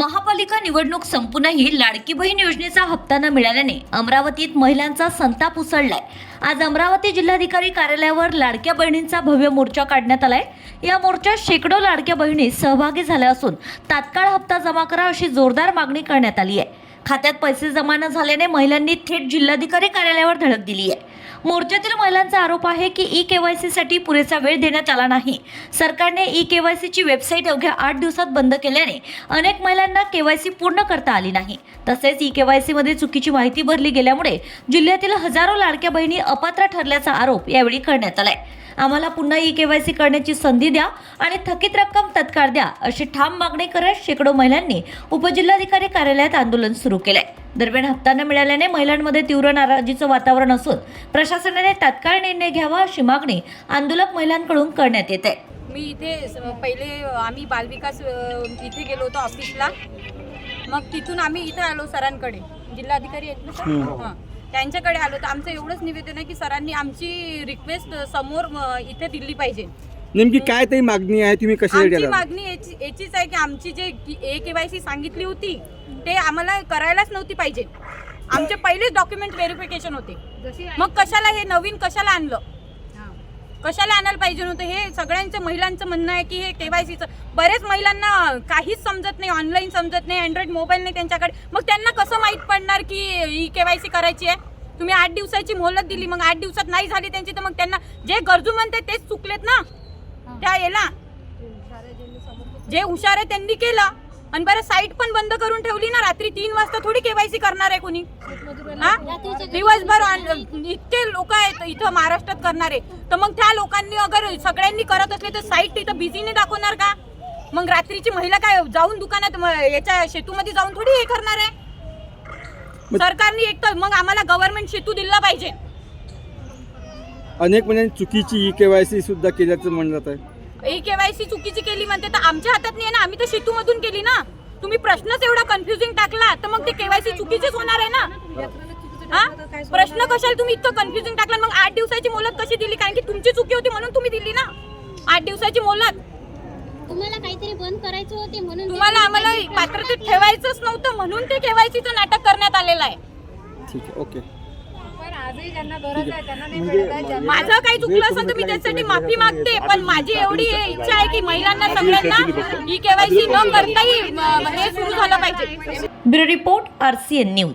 महापालिका निवडणूक संपूनही लाडकी बहीण योजनेचा हप्ता न मिळाल्याने अमरावतीत महिलांचा संताप उसळलाय. आज अमरावती जिल्हाधिकारी कार्यालयावर लाडक्या बहिणींचा भव्य मोर्चा काढण्यात आलाय. या मोर्चात शेकडो लाडक्या बहिणी सहभागी झाल्या असून तात्काळ हप्ता जमा करा अशी जोरदार मागणी करण्यात आली आहे. खात्यात पैसे जमा न झाल्याने महिलांनी थेट जिल्हाधिकारी कार्यालयावर धडक दिली आहे. मोर्चातील महिलांचा आरोप आहे की ई के वाय सीसाठी पुरेसा वेळ देण्यात आला नाही. सरकारने ई के वाय सीची वेबसाईट अवघ्या आठ दिवसात बंद केल्याने अनेक महिलांना के वाय सी पूर्ण करता आली नाही. तसेच ई के वाय सीमध्ये चुकीची माहिती भरली गेल्यामुळे जिल्ह्यातील हजारो लाडक्या बहिणी अपात्र ठरल्याचा आरोप यावेळी करण्यात आलाय. आम्हाला पुन्हा ई केवायसी करण्याची संधी द्या आणि थकीत रक्कम तत्काळ द्या अशी ठाम मागणी करत शेकडो महिलांनी उपजिल्हाधिकारी कार्यालयात आंदोलन सुरू केलंय. दरम्यान हप्ता न मिळाल्याने महिलांमध्ये तीव्र नाराजीचं वातावरण असून प्रशासनाने तात्काळ निर्णय घ्यावा अशी मागणी आंदोलक महिलांकडून करण्यात येते. मी इथे पहिले आम्ही बालविकास इथे गेलो होतो ऑफिसला मग तिथून आम्ही इथे आलो सरांकडे. जिल्हाधिकारी आहेत ना सर? हां. त्यांच्याकडे आलो. तर आमचं एवढंच निवेदन आहे की सरांनी आमची रिक्वेस्ट समोर अ, इथे दिली पाहिजे. नेमकी काय तरी मागणी आहे? तुम्ही कशासाठी आमची आला मागणी याची याचीच आहे की आमची जे ए के वाय सी सांगितली होती ते आम्हाला करायलाच नव्हती पाहिजे. आमचे पहिलेच डॉक्युमेंट व्हेरिफिकेशन होते. मग कशाला हे नवीन कशाला आणलं? कशाला आणायला पाहिजे नव्हतं? हे सगळ्यांचं महिलांचं म्हणणं आहे की हे केवायसीचं. बरेच महिलांना काहीच समजत नाही ऑनलाईन समजत नाही अँड्रॉइड मोबाईल नाही त्यांच्याकडे. मग त्यांना कसं माहीत पडणार की ही केवायसी करायची आहे? तुम्ही आठ दिवसाची मोहलत दिली मग आठ दिवसात नाही झाली त्यांची तर मग त्यांना जे गरजू म्हणते तेच चुकलेत ना? त्या याला. जे हुशार आहे त्यांनी केलं. आणि बरं साईट पण बंद करून ठेवली ना रात्री तीन वाजता थोडी केवायसी करणार आहे कोणी? हा? दिवसभर ऑन- इतके लोक आहेत इथं महाराष्ट्रात करणारे. तर मग त्या लोकांनी अगर सगळ्यांनी करत असले तर साईट तिथं बिझी नाही दाखवणार का? मग रात्रीची महिला काय जाऊन दुकानात म- याच्या शेतूमध्ये जाऊन थोडी हे करणार आहे? मग- सरकारने एक तर मग आम्हाला गव्हर्नमेंट शेतू दिला पाहिजे. अनेक म्हणजे चुकीची ई केवायसी सुद्धा केल्याचं म्हणलं जात आहे. ई केवायसी चुकीची केली म्हणते तर आमच्या हातात नाही आहे ना आम्ही तर शेतू मधून केली ना. तुम्ही प्रश्नच एवढा कन्फ्युजिंग टाकला तर मग ते केवायसी चुकीचीच होणार आहे ना. हा? प्रश्न कशाला तुम्ही इतकं कन्फ्युजिंग टाकला मग आठ दिवसाची मोलत कशी दिली? कारण की तुमची चुकी होती म्हणून तुम्ही दिली ना. आठ दिवसाची मोलत तुम्हाला काहीतरी बंद करायचं होते म्हणून तुम्हाला तुम्ही आम्हाला पात्रतेत ठेवायचंच नव्हतं म्हणून ते केवायसीचं नाटक करण्यात आलेलं आहे. ठीक आहे ओके. माझं काही चुकलं असेल तर मी त्यासाठी माफी मागते पण माझी एवढी हे इच्छा आहे की महिलांना सगळ्यांना ही केवायसी न करताही म- हे सुरू झालं पाहिजे. Bureau report RCN news.